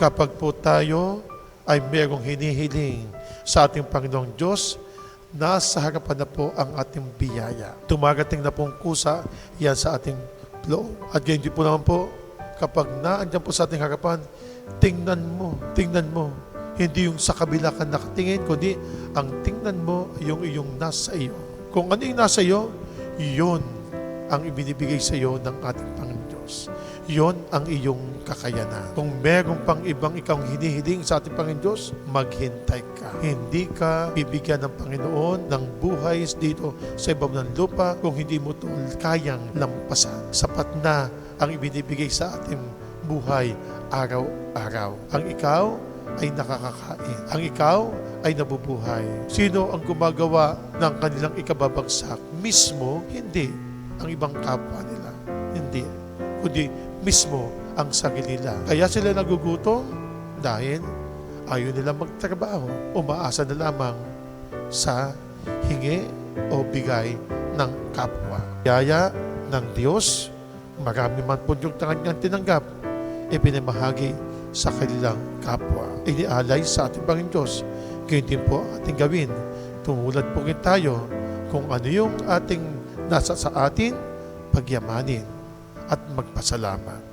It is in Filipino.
kapag po tayo ay merong hinihiling sa ating Panginoong Diyos, nasa harapan na po ang ating biyaya. Tumarating na pong kusa yan sa ating loob. At ganyan din po naman po, kapag naandyan po sa ating harapan, tingnan mo, tingnan mo. Hindi yung sa kabila ka nakatingin, kundi ang tingnan mo yung iyong nasa iyo. Kung ano yung nasa iyo, yun ang ibinibigay sa iyo ng ating Panginoon Diyos. Yon ang iyong kakayanan. Kung meron pang ibang ikaw hinihiling sa ating Panginoon Diyos, maghintay ka. Hindi ka bibigyan ng Panginoon ng buhay dito sa ibabaw ng lupa kung hindi mo ito kayang lampasan. Sapat na ang ibinibigay sa ating buhay araw-araw. Ang ikaw ay nakakakain. Ang ikaw ay nabubuhay. Sino ang gumagawa ng kanilang ikababagsak? Mismo, hindi. Ang ibang kapwa nila. Hindi. Kundi mismo ang sarili nila. Kaya sila nagugutom dahil ayaw nila magtrabaho. Umaasa na lamang sa hingi o bigay ng kapwa. Yaya ng Diyos, marami man po yung kanyang tinanggap, ipinamahagi sa kanilang kapwa. Inialay sa ating Panginoon Diyos. Ganyan din po ating gawin. Tumulad po tayo kung ano yung ating nasa sa atin, pagyamanin at magpasalamat.